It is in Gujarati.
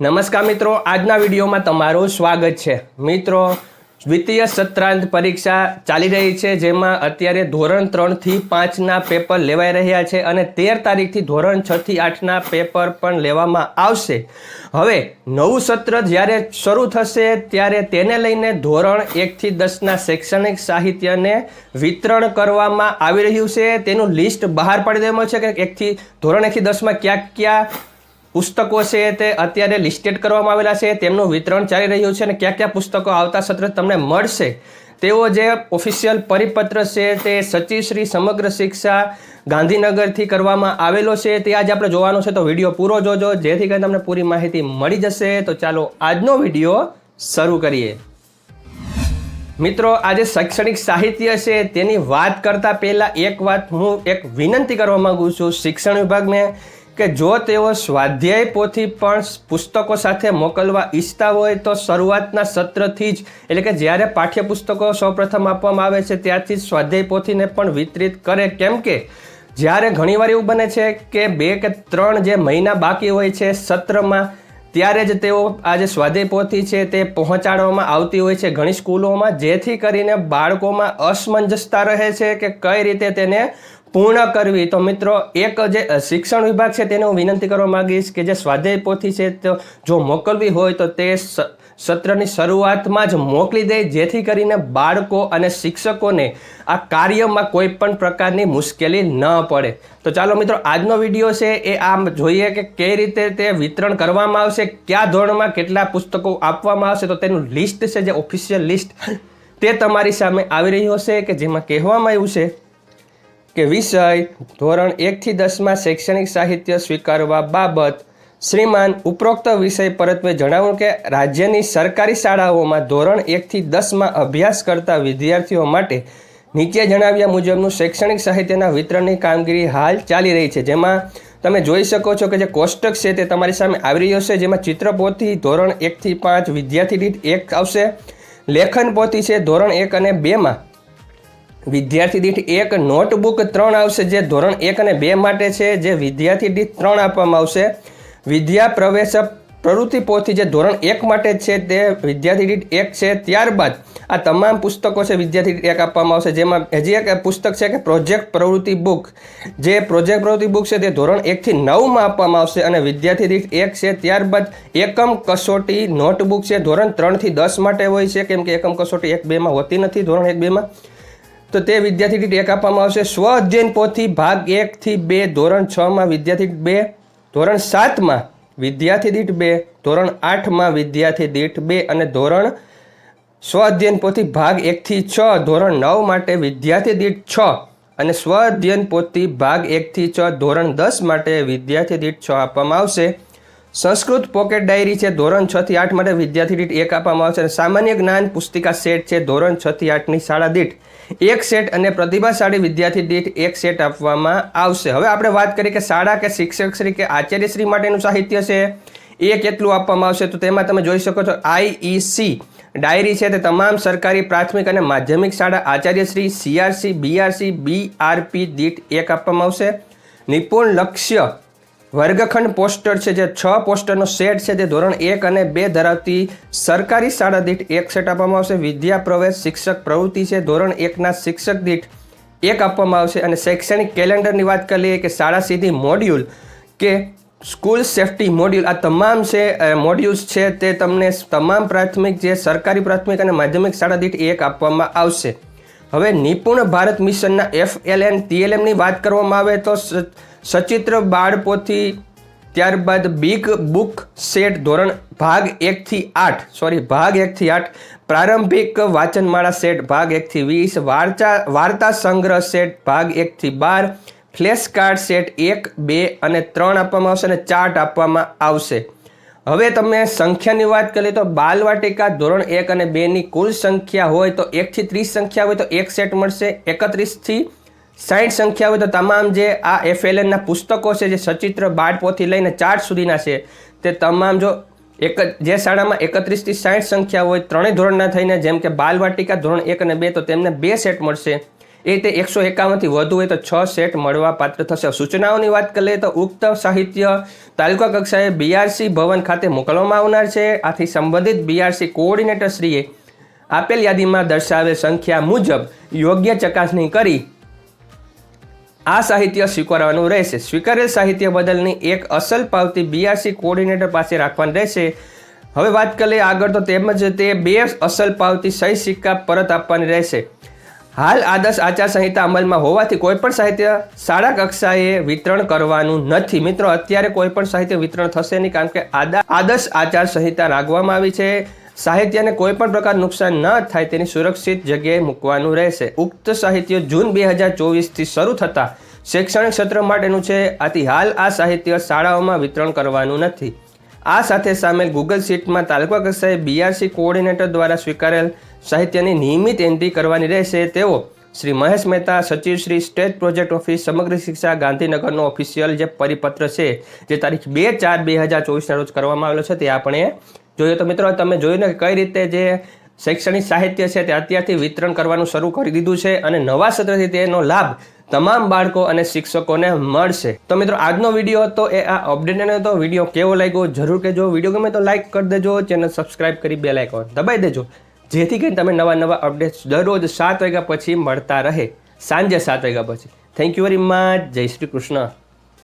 નમસ્કાર મિત્રો, આજના વિડીયોમાં તમારું સ્વાગત છે. મિત્રો, દ્વિતીય સત્રાંત પરીક્ષા ચાલી રહી છે, જેમાં અત્યારે ધોરણ ત્રણથી પાંચના પેપર લેવાઈ રહ્યા છે અને તેર તારીખથી ધોરણ છથી આઠના પેપર પણ લેવામાં આવશે. હવે, નવું સત્ર જ્યારે શરૂ થશે, ત્યારે તેને લઈને ધોરણ એકથી દસના શૈક્ષણિક સાહિત્યને વિતરણ કરવામાં આવી રહ્યું છે. તેનું લિસ્ટ બહાર પાડી દેવામાં છે કે એકથી, ધોરણ એકથી દસમાં ક્યાં ક્યાં પુસ્તકો છે તે અત્યારે લિસ્ટેડ કરવામાં આવેલા છે, તેમનું વિતરણ ચાલી રહ્યું છે અને કયા કયા પુસ્તકો આવતા સત્ર તમને મળશે? તેઓ જે ઓફિશિયલ પરિપત્ર છે તે સચિવશ્રી સમગ્ર શિક્ષા ગાંધીનગરથી કરવામાં આવેલો છે, તે આજે આપણે જોવાનો છે, તો વીડિયો પૂરો જોજો, જેથી કરીને તમને પૂરી માહિતી મળી જશે. તો ચાલો આજનો વીડિયો શરૂ કરીએ. મિત્રો, આજે શૈક્ષણિક સાહિત્ય છે, તેની વાત કરતાં પહેલાં એક વાત હું એક વિનંતી કરવા માગું છું શિક્ષણ વિભાગને કે જો તેઓ સ્વાધ્યાય પોથી પણ પુસ્તકો સાથે મોકલવા ઈચ્છતા હોય તો શરૂઆતના સત્રથી જ, એટલે કે જ્યારે પાઠ્યપુસ્તકો સૌપ્રથમ આપવામાં આવે છે ત્યારથી જ સ્વાધ્યાય પોથીને પણ વિતરિત કરે. કેમ કે જ્યારે ઘણીવાર એવું બને છે કે બે કે ત્રણ જે મહિના બાકી હોય છે સત્રમાં, ત્યારે જ તેઓ આ જે સ્વાધ્યાય પોથી છે તે પહોંચાડવામાં આવતી હોય છે ઘણી સ્કૂલોમાં, જેથી કરીને બાળકોમાં અસમંજસતા રહે છે કે કઈ રીતે તેને પૂર્ણ કરવી. તો મિત્રો, એક જે શિક્ષણ વિભાગ છે તેને હું વિનંતી કરવા માંગીશ કે જે સ્વાધ્યાય પોથી છે તો જો મોકલવી હોય તો તે સત્રની શરૂઆતમાં જ મોકલી દે, જેથી કરીને બાળકો અને શિક્ષકોને આ કાર્યમાં કોઈ પણ પ્રકારની મુશ્કેલી ન પડે. તો ચાલો મિત્રો, આજનો વીડિયો છે એ આમ જોઈએ કે કઈ રીતે તે વિતરણ કરવામાં આવશે, કયા ધોરણમાં કેટલા પુસ્તકો આપવામાં આવશે, તો તેનું લિસ્ટ છે જે ઓફિશિયલ લિસ્ટ તે તમારી સામે આવી રહ્યું હશે કે જેમાં કહેવામાં આવ્યું છે કે વિષય ધોરણ એકથી દસમાં શૈક્ષણિક સાહિત્ય સ્વીકારવા બાબત. શ્રીમાન ઉપરોક્ત વિષય પરત્વે જણાવ્યું કે રાજ્યની સરકારી શાળાઓમાં ધોરણ એકથી દસમાં અભ્યાસ કરતા વિદ્યાર્થીઓ માટે નીચે જણાવ્યા મુજબનું શૈક્ષણિક સાહિત્યના વિતરણની કામગીરી હાલ ચાલી રહી છે. જેમાં તમે જોઈ શકો છો કે જે કોષ્ટક છે તે તમારી સામે આવી રહ્યો છે. જેમાં ચિત્રપોથી ધોરણ એકથી પાંચ વિદ્યાર્થી દીઠ એક આવશે. લેખન પોથી છે ધોરણ એક અને બેમાં વિદ્યાર્થી દીઠ એક નોટબુક ત્રણ આવશે, જે ધોરણ એક અને બે માટે છે, જે વિદ્યાર્થી દીઠ ત્રણ આપવામાં આવશે. વિદ્યા પ્રવેશ પ્રવૃત્તિ પોથી જે ધોરણ એક માટે છે, તે વિદ્યાર્થી દીઠ એક છે. ત્યારબાદ આ તમામ પુસ્તકો છે, વિદ્યાર્થી દીઠ એક આપવામાં આવશે. જેમાં હજી એક પુસ્તક છે કે પ્રોજેક્ટ પ્રવૃત્તિ બુક. જે પ્રોજેક્ટ પ્રવૃત્તિ બુક છે, તે ધોરણ એકથી નવમાં આપવામાં આવશે અને વિદ્યાર્થી દીઠ એક છે. ત્યારબાદ એકમ કસોટી નોટબુક છે, ધોરણ ત્રણથી દસ માટે હોય છે. કેમ કે એકમ કસોટી એક બેમાં હોતી નથી, ધોરણ એક બેમાં. તો તે વિદ્યાર્થી દીઠ એક આપવામાં આવશે. સ્વ અધ્યયન પોથી ભાગ એકથી બે, ધોરણ છમાં વિદ્યાર્થી બે, ધોરણ સાતમાં વિદ્યાર્થી દીઠ બે, ધોરણ આઠમાં વિદ્યાર્થી દીઠ બે અને ધોરણ સ્વ અધ્યયન પોથી ભાગ એકથી છ, ધોરણ નવ માટે વિદ્યાર્થી દીઠ છ અને સ્વ અધ્યયન પોથી ભાગ એકથી છ, ધોરણ દસ માટે વિદ્યાર્થી દીઠ છ આપવામાં આવશે. સંસ્કૃત પોકેટ ડાયરી છે ધોરણ છ થી આઠ માટે વિદ્યાર્થી દીઠ એક આપવામાં આવશે અને સામાન્ય જ્ઞાન પુસ્તિકા સેટ છે ધોરણ છ થી આઠની શાળા દીઠ. એક સેટ અને પ્રતિભાશાળી વિદ્યાર્થી દીઠ એક સેટ આપવામાં આવશે. હવે આપણે વાત કરીએ કે શાળા કે શિક્ષકશ્રી કે આચાર્યશ્રી માટેનું સાહિત્ય છે. એ કેટલું આપવામાં આવશે? તો તેમાં તમે જોઈ શકો છો આઈઈસી ડાયરી છે. તે તમામ સરકારી, પ્રાથમિક અને માધ્યમિક શાળા આચાર્યશ્રી સીઆરસી બીઆરસી બીઆરપી દીઠ એક આપવામાં આવશે. નિપુણ લક્ષ્ય વર્ગખંડ પોસ્ટર છે જે છ પોસ્ટરનો સેટ છે તે ધોરણ એક અને બે ધરાવતી સરકારી શાળા દીઠ એક સેટ આપવામાં આવશે. વિદ્યા, પ્રવેશ, શિક્ષક, પ્રવૃત્તિ છે. ધોરણ એકના શિક્ષક દીઠ એક આપવામાં આવશે. અને શૈક્ષણિક કેલેન્ડરની વાત કરીએ કે શાળા સીધી મોડ્યુલ કે સ્કૂલ સેફ્ટી મોડ્યુલ, આ તમામ છે મોડ્યુલ્સ છે તે તમને તમામ પ્રાથમિક જે સરકારી પ્રાથમિક અને માધ્યમિક શાળા દીઠ એક આપવામાં આવશે. હવે નિપુણ ભારત મિશનના એફ એલ એન ટીએલએમની વાત કરવામાં આવે તો સચિત્ર બાળપોથી ત્યારબાદ બિગ બુક સેટ ધોરણ ભાગ એકથી આઠ સોરી ભાગ એકથી આઠ, પ્રારંભિક વાંચનમાળા સેટ ભાગ એકથી વીસ વાર્તા વાર્તા સંગ્રહ સેટ ભાગ એકથી બાર ફ્લેશ કાર્ડ સેટ એક, બે અને ત્રણ આપવામાં આવશે અને ચાર્ટ આપવામાં આવશે. હવે તમે સંખ્યાની વાત કરીએ તો બાલવાટિકા ધોરણ એક અને બેની કુલ સંખ્યા હોય તો એકથી ત્રીસ સંખ્યા હોય તો એક સેટ મળશે એકત્રીસથી સાઠ સંખ્યા તો તમામ જે આ એફએલએનના પુસ્તકો છે, જે સચિત્ર બાળપોથી લઈને ચાર્ટ સુધીના છે, તે તમામ જો એક જે શાળામાં એકત્રીસથી સાઠ સંખ્યા હોય, ત્રણેય ધોરણના થઈને જેમ કે બાલવાટિકા ધોરણ એક અને બે, તો તેમને બે સેટ મળશે. એ તે એકસો એકાવનથી વધુ હોય તો છ સેટ મળવા પાત્ર થશે. સૂચનાઓની વાત કરીએ તો ઉક્ત સાહિત્ય તાલુકા કક્ષાએ બીઆરસી ભવન ખાતે મોકલવામાં આવનાર છે. આથી સંબંધિત બીઆરસી કોઓર્ડિનેટરશ્રીએ આપેલ યાદીમાં દર્શાવેલ સંખ્યા મુજબ યોગ્ય ચકાસણી કરી આ સાહિત્ય સ્વીકારવાનું રહેશે. સ્વીકારેલ સાહિત્ય બદલની એક અસલ પાવતી બીઆરસી કોઓર્ડિનેટર પાસે રાખવાની રહેશે. હવે વાત કરીએ આગળ તો તેમજ તે બે અસલ પાવતી સહી સિક્કા પરત આપવાની રહેશે. હાલ આદર્શ આચાર સંહિતા અમલમાં હોવાથી કોઈપણ સાહિત્ય શાળા કક્ષાએ વિતરણ કરવાનું નથી. મિત્રો, અત્યારે કોઈપણ સાહિત્ય વિતરણ થશે નહીં, કારણ કે આદા, આદર્શ આચાર સંહિતા રાખવામાં આવી છે. સાહિત્યને કોઈ પણ પ્રકાર નુકસાન ન થાય તેની સુરક્ષિત જગ્યાએ મૂકવાનું રહેશે. ઉક્ત સાહિત્ય જૂન બે હજાર ચોવીસથી શરૂ થતા શૈક્ષણિક સત્ર માટેનું છે. આથી હાલ આ સાહિત્ય શાળાઓમાં વિતરણ કરવાનું નથી. આ સાથે સામેલ ગૂગલ શીટમાં તાલુકા કક્ષાએ બીઆરસી કોઓર્ડિનેટર દ્વારા સ્વીકારેલ સાહિત્યની નિયમિત એન્ટ્રી કરવાની રહેશે. તેઓ શ્રી મહેશ મહેતા, સચિવ શ્રી સ્ટેટ પ્રોજેક્ટ ઓફિસ, સમગ્ર શિક્ષા ગાંધીનગરનો ઓફિશિયલ જે પરિપત્ર છે, જે તારીખ બે ચાર બે હજાર ચોવીસના રોજ કરવામાં આવેલો છે, તે આપણે જોઈએ તો મિત્રો, તમે જોયું ને કઈ રીતે જે શૈક્ષણિક સાહિત્ય છે તે અત્યારથી વિતરણ કરવાનું શરૂ કરી દીધું છે અને નવા સત્રથી તેનો લાભ તમામ બાળકો અને શિક્ષકોને મળશે. તો મિત્રો, આજનો વીડિયો હતો એ આ અપડેટ હતો વીડિયો કેવો લાગ્યો જરૂર કહેજો. વીડિયો ગમે તો લાઇક કરી દેજો, ચેનલ સબસ્ક્રાઇબ કરી બે લાઇકોન દબાઈ દેજો. જેથી કરીને તમે નવા નવા અપડેટ્સ દરરોજ સાત વાગ્યા પછી મળતા રહે. સાંજે સાત વાગ્યા પછી. થેન્ક યુ વેરી મચ જય શ્રી કૃષ્ણ.